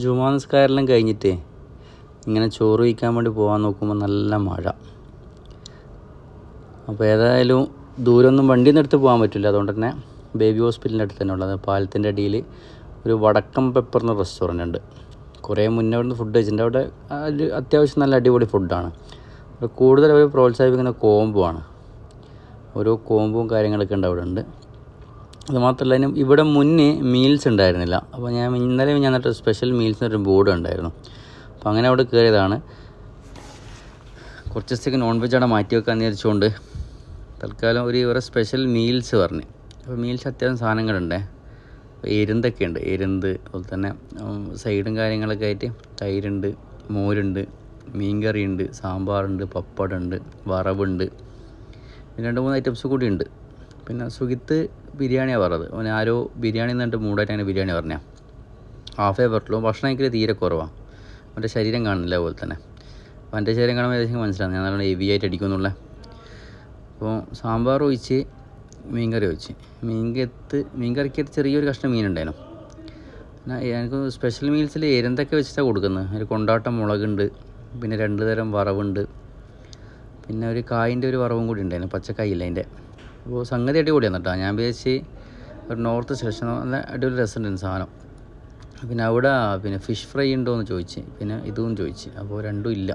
ജുമാ നിസ്കാരെല്ലാം കഴിഞ്ഞിട്ടേ ഇങ്ങനെ ചോറ് വയ്ക്കാൻ വേണ്ടി പോകാൻ നോക്കുമ്പോൾ നല്ല മഴ. അപ്പോൾ ഏതായാലും ദൂരമൊന്നും വണ്ടിയിൽ നിന്ന് എടുത്ത് പോകാൻ പറ്റില്ല. അതുകൊണ്ട് തന്നെ ബേബി ഹോസ്പിറ്റലിന്റെ അടുത്ത് തന്നെ ഉള്ളത്. പാലത്തിന്റെ അടിയിൽ ഒരു വടക്കം പെപ്പർ എന്ന റെസ്റ്റോറന്റ് ഉണ്ട്. കുറേ മുന്നേ അവിടുന്ന് ഫുഡ് കഴിച്ചിട്ടുണ്ട്. അവിടെ അത്യാവശ്യം നല്ല അടിപൊളി ഫുഡാണ് കൂടുതൽ അവർ പ്രോത്സാഹിപ്പിക്കുന്ന കോംബോ ആണ്. ഓരോ കോമ്പും കാര്യങ്ങളൊക്കെ ഉണ്ട് അവിടെ ഉണ്ട് അത് മാത്രമല്ല അതിന് ഇവിടെ മുന്നേ മീൽസ് ഉണ്ടായിരുന്നില്ല. അപ്പോൾ ഞാൻ ഇന്നലെ ഞാൻ എന്നിട്ട് സ്പെഷ്യൽ മീൽസ് ഒരു ബോർഡ് ഉണ്ടായിരുന്നു. അപ്പോൾ അങ്ങനെ അവിടെ കയറിയതാണ് കുറച്ച് ദിവസത്തേക്ക് നോൺ വെജ് അവിടെ മാറ്റി വെക്കാൻ വിചാരിച്ചുകൊണ്ട് തൽക്കാലം ഒരു ഇവരെ സ്പെഷ്യൽ മീൽസ് പറഞ്ഞു. അപ്പോൾ മീൽസ് അത്യാവശ്യം സാധനങ്ങളുണ്ട്. എരുന്തൊക്കെ ഉണ്ട് എരുന്ത് അതുപോലെ തന്നെ സൈഡും കാര്യങ്ങളൊക്കെ ആയിട്ട് തൈരുണ്ട് മോരുണ്ട് മീൻകറിയുണ്ട് സാമ്പാറുണ്ട് പപ്പടമുണ്ട് വറവുണ്ട്. പിന്നെ രണ്ട് മൂന്ന് ഐറ്റംസ് കൂടിയുണ്ട് പിന്നെ സുഖിത്ത് ബിരിയാണിയാണ് പറഞ്ഞത്. അവൻ ആരോ ബിരിയാണി എന്നിട്ട് മൂടായിട്ട് അങ്ങനെ ബിരിയാണി പറഞ്ഞ. ഹാഫേ പറ്റുള്ളൂ ഭക്ഷണം എനിക്ക് തീരെ കുറവാണ് അവന്റെ ശരീരം കാണുന്നില്ല അതുപോലെ തന്നെ. അപ്പോൾ എന്റെ ശരീരം കാണുമ്പോൾ ഏകദേശം മനസ്സിലാകും. ഞാൻ നല്ല ഹെവി ആയിട്ട് അടിക്കുമെന്നുള്ള അപ്പോൾ സാമ്പാർ ഒഴിച്ച് മീൻകറി ഒഴിച്ച്. മീൻകത്ത് മീൻകറിക്ക് ചെറിയൊരു കഷ്ണം മീനുണ്ടായിരുന്നു. എനിക്ക് സ്പെഷ്യൽ മീൽസിൽ എരുന്തൊക്കെ വെച്ചിട്ടാണ് കൊടുക്കുന്നത്. ഒരു കൊണ്ടാട്ടം മുളകുണ്ട് പിന്നെ രണ്ട് തരം വറവുണ്ട്. പിന്നെ ഒരു കായിന്റെ ഒരു വറവും കൂടി ഉണ്ടായിരുന്നു. പച്ചക്കായില്ല അതിന്റെ. അപ്പോൾ സംഗതി അടിപൊളിയാണ് കേട്ടോ. ഞാൻ വിചാരിച്ച് ഒരു നോർത്ത് സ്റ്റേഷൻ നല്ല അടിപൊളി റെസിഡൻസ് സാധനം. പിന്നെ അവിടെ പിന്നെ ഫിഷ് ഫ്രൈ ഉണ്ടോ എന്ന് ചോദിച്ച്. പിന്നെ ഇതും ചോദിച്ച്. അപ്പോൾ രണ്ടും ഇല്ല.